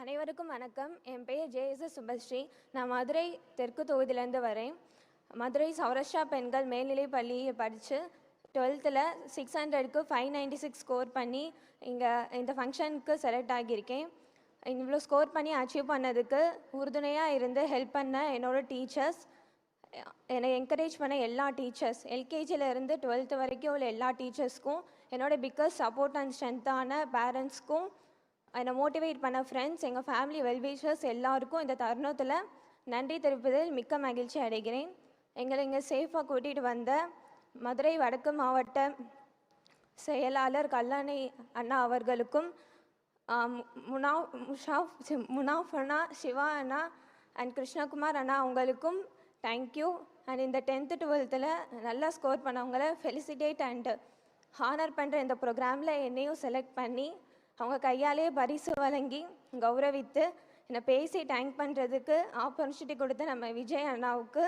அனைவருக்கும் வணக்கம். என் பெயர் ஜேஎஸ் சுபஸ்ரீ நான் மதுரை தெற்கு தொகுதியிலேருந்து வரேன். மதுரை சௌரஷா பெண்கள் மேல்நிலைப் பள்ளியை படித்து டுவெல்த்தில் சிக்ஸ் ஹண்ட்ரடுக்கு ஃபைவ் நைன்டி சிக்ஸ் ஸ்கோர் பண்ணி இங்கே இந்த ஃபங்க்ஷனுக்கு செலக்ட் ஆகியிருக்கேன். இவ்வளோ ஸ்கோர் பண்ணி அச்சீவ் பண்ணதுக்கு உறுதுணையாக இருந்து ஹெல்ப் பண்ண என்னோட டீச்சர்ஸ் என்னை என்கரேஜ் பண்ண எல்லா டீச்சர்ஸ் எல்கேஜியிலேருந்து டுவெல்த்து வரைக்கும் உள்ள எல்லா டீச்சர்ஸ்க்கும் என்னோட பிக்கஸ்ட் சப்போர்ட் அண்ட் ஸ்ட்ரென்த்தான பேரண்ட்ஸ்க்கும் என்னை மோட்டிவேட் பண்ண ஃப்ரெண்ட்ஸ் எங்கள் ஃபேமிலி வெல்விஷர்ஸ் எல்லாருக்கும் இந்த தருணத்தில் நன்றி தெரிவிப்பதில் மிக்க மகிழ்ச்சி அடைகிறேன். எங்களை இங்கே சேஃபாக கூட்டிகிட்டு வந்த மதுரை வடக்கு மாவட்ட செயலாளர் கல்லாணி அண்ணா அவர்களுக்கும் முனா முஷாஃப் சி- முனாஃப் அண்ணா சிவா அண்ணா அண்ட் கிருஷ்ணகுமார் அண்ணா அவங்களுக்கும் தேங்க்யூ அண்ட் இந்த டென்த்து டுவெல்த்தில் நல்லா ஸ்கோர் பண்ணவங்கள ஃபெலிசிட்டேட் அண்ட் ஹானர் பண்ணுற இந்த ப்ரோக்ராமில் என்னையும் செலக்ட் பண்ணி அவங்க கையாலே பரிசு வழங்கி கௌரவித்து என்னை பேசி தேங்க் பண்ணுறதுக்கு ஆப்பர்ச்சுனிட்டி கொடுத்த நம்ம விஜய் அண்ணாவுக்கு.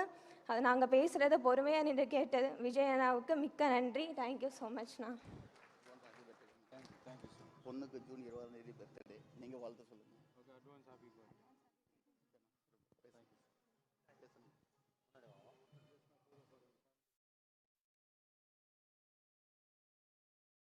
அது நாங்கள் பேசுகிறத பொறுமையாக நின்று கேட்டது. விஜய் அண்ணாவுக்கு மிக்க நன்றி. தேங்க்யூ ஸோ மச்ண்ணா பொண்ணுக்கு ஜூன் இருபதாம் தேதி பர்த்டே நீங்கள் வாழ்த்து சொல்லுங்கள்